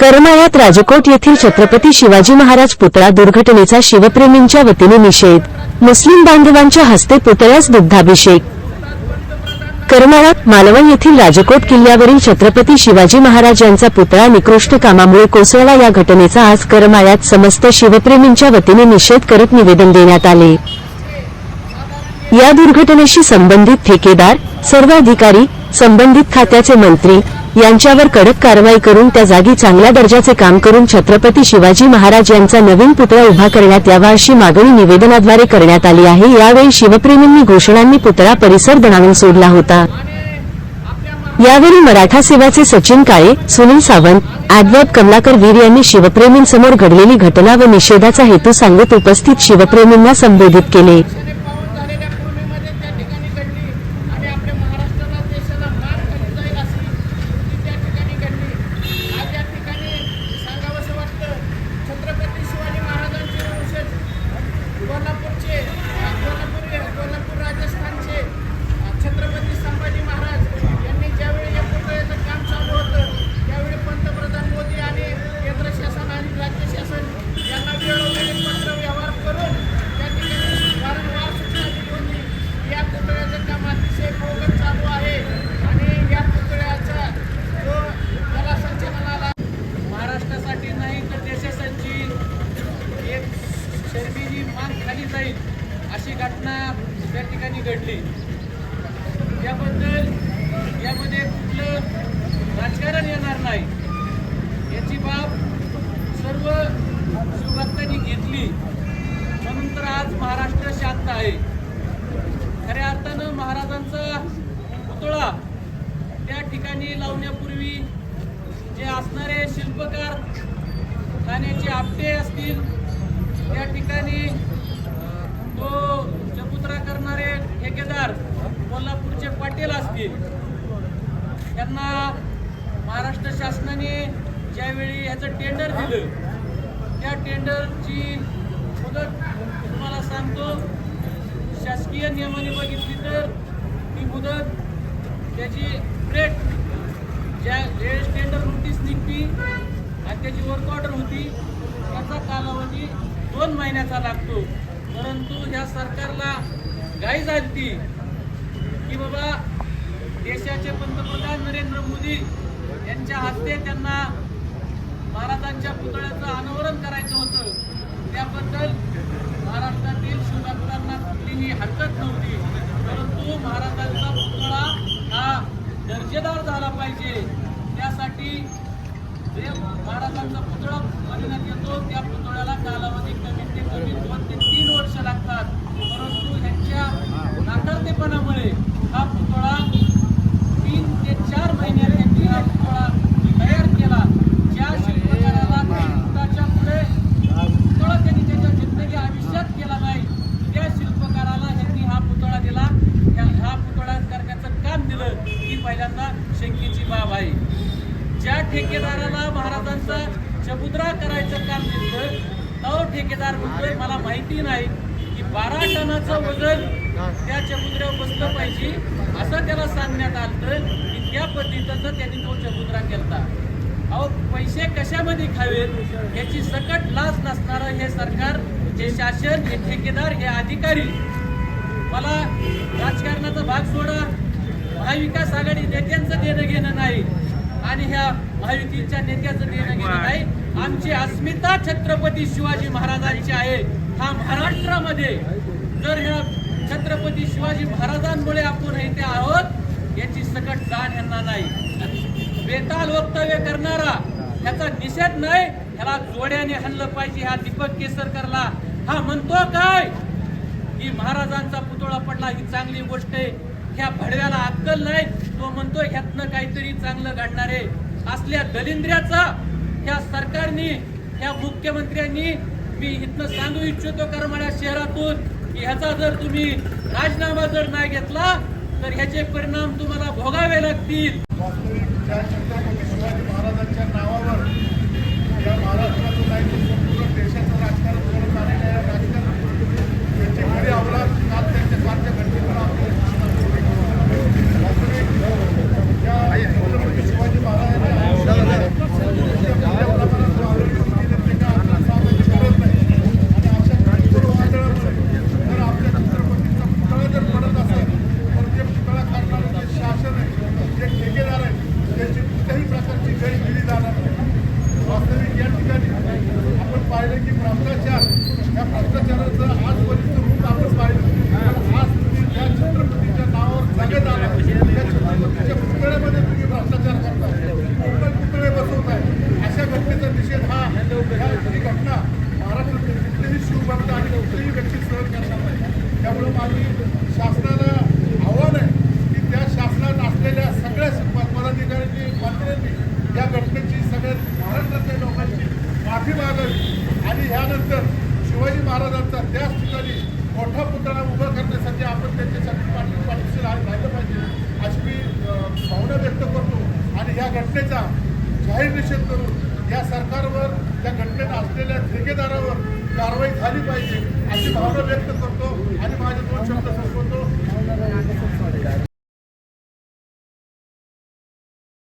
करमाळ्यात राजकोट येथील छत्रपती शिवाजी महाराज पुतळा दुर्घटनेचा शिवप्रेमींच्या वतीने निषेध. मुस्लिम बांधवांच्या हस्ते पुतळ्यास दुग्धाभिषेक. करमाळ्यात मालवण येथील राजकोट किल्ल्यावरील छत्रपती शिवाजी महाराज यांचा पुतळा निकृष्ट कामामुळे कोसळला. या घटनेचा आज करमाळ्यात समस्त शिवप्रेमींच्या वतीने निषेध करत निवेदन देण्यात आले. या दुर्घटनेशी संबंधित ठेकेदार सर्व अधिकारी संबंधित खात्याचे मंत्री यांच्यावर कडक कारवाई करून त्या जागी चांगल्या दर्जाचे काम करून छत्रपती शिवाजी महाराज यांचा नवीन पुतळा उभा करण्यात यावा अशी मागणी निवेदनाद्वारे करण्यात आली आहे. यावेळी शिवप्रेमींनी घोषणांनी पुतळा परिसर दणावून सोडला होता. यावेळी मराठा सेवाचे सचिन काळे सुनील सावंत ऍडव्होकेट कमलाकर वीर यांनी शिवप्रेमींसमोर घडलेली घटना व निषेधाचा हेतू सांगत उपस्थित शिवप्रेमींना संबोधित केले पाऊल झालेल्या पूर्णिमेमध्ये त्या ठिकाणी घडली आणि आपल्या महाराष्ट्राला देशाला मार खाली जाईल अशी ती त्या ठिकाणी घडली आज या ठिकाणी सांगावंसं वाटतं छत्रपती शिवाजी महाराजांचे वंशज कोल्हापूरचे अ, कोल्हापूर कोल्हापूर राजस्थानचे अ, छत्रपती संभाजी महाराज यांनी ज्यावेळी या पुतळ्याचं काम चालू होतं त्यावेळी पंतप्रधान मोदी आणि केंद्र शासन आणि राज्य शासन यांना वेळोवेळी पत्र व्यवहार करून त्या ठिकाणी वारंवार सूचना दिली होती की या पुतळ्याचं काम अतिशय बोगस चालू आहे आणि या पुतळ्याचा जो कला संचलनाला भारतासाठी नाही तर देशासाठी एक शर्मीची मान खाली जाईल अशी घटना त्या ठिकाणी घडली. याबद्दल यामध्ये कुठलं राजकारण येणार नाही. याची बाब सर्व शिवभक्तांनी घेतली. म्हणून तर आज महाराष्ट्र शांत आहे. खऱ्या अर्थानं महाराजांचा पुतळा त्या ठिकाणी लावण्यापूर्वी जे असणारे शिल्पकार खाण्याचे आपटे असतील त्या ठिकाणी तो चपुत्रा करणारे ठेकेदार कोल्हापूरचे पाटील असतील. त्यांना महाराष्ट्र शासनाने ज्यावेळी ह्याचं टेंडर दिलं त्या टेंडरची मुदत तुम्हाला सांगतो. शासकीय नियमाने बघितली तर ती मुदत त्याची रेट ज्या वेळेस टेंडर नोटीस निघती आणि त्याची वर्क ऑर्डर होती त्याचा कालावधी दोन महिन्याचा लागतो. परंतु ह्या सरकारला घाई झाली की बाबा देशाचे पंतप्रधान नरेंद्र मोदी यांच्या हस्ते त्यांना महाराजांच्या पुतळ्याचं अनावरण करायचं होतं. त्याबद्दल महाराष्ट्रातील शिवभक्तांना कुठलीही हरकत नव्हती परंतु महाराजांचा पुतळा हा दर्जेदार झाला पाहिजे त्यासाठी जे महाराजांचा पुतळा बनवण्यात येतो त्या पुतळ्याला कालावधी कमीत ते कमी दोन ते तीन वर्ष लागतात परंतु ह्यांच्या नाकारतेपणामुळे हा पुतळा तीन ते चार महिन्यात त्यांनी हा पुतळा तयार केला ज्या शिल्पकाराला तीन फुटाच्या पुढे पुतळा त्यांनी त्याच्या जिंदगी आयुष्यात केला नाही त्या शिल्पकाराला ह्यांनी हा पुतळा दिला ह्या हा पुतळा करण्याचं काम दिलं ही पहिल्यांदा शंकेची बाब आहे ज्या ठेकेदाराला महाराजांचा चबुद्रा करायचं काम दिलं तो ठेकेदार म्हणतोय मला माहिती नाही की बारा टनाचं वजन त्या चबुद्र्यावर बसलं पाहिजे. असं त्याला सांगण्यात आलं की त्या पद्धतीचं त्यांनी तो चबुद्रा केलता. अहो पैसे कशामध्ये खावेत याची सकट लाच नसणारं हे सरकार हे शासन हे ठेकेदार हे अधिकारी. मला राजकारणाचा भाग सोडा. महाविकास आघाडी नेत्यांचं देणं घेणं नाही. आणि ह्या महायुतीच्या नेत्याचं देणं घेणं नाही. आमची अस्मिता छत्रपती शिवाजी महाराजांची आहे. हा महाराष्ट्रामध्ये जर ह्या छत्रपती शिवाजी महाराजांमुळे आपण इथे आहोत याची सकट जाण यांना नाही. बेताल वक्तव्य करणारा ह्याचा निषेध नाही. ह्याला जोड्याने हल्लं पाहिजे हा दीपक केसरकरला. हा म्हणतो काय? की महाराजांचा पुतळा पडला ही चांगली गोष्ट आहे. ह्या भडव्याला अक्कल नाही. तो म्हणतो ह्यातनं काहीतरी चांगलं घडणार आहे. असल्या दलिंद्र्याचा ह्या सरकारने ह्या मुख्यमंत्र्यांनी मी इथनं सांगू इच्छितो करमाळ्या शहरातून की ह्याचा जर तुम्ही राजीनामा जर नाही घेतला तर ह्याचे परिणाम तुम्हाला भोगावे लागतील. महाराजांच्या नावावर या महाराष्ट्राचं काही الكفر त्याच ठिकाणी मोठा पुतळा उभा करण्यासाठी आपण त्यांच्यासाठी पाठी पाठीशी राह- राहिलं पाहिजे अशी मी भावना व्यक्त करतो. आणि ह्या घटनेचा जाहीर निषेध करून या सरकारवर त्या घटनेत असलेल्या ठेकेदारावर कारवाई झाली पाहिजे अशी भावना व्यक्त करतो आणि माझे दोन शब्द संपवतो.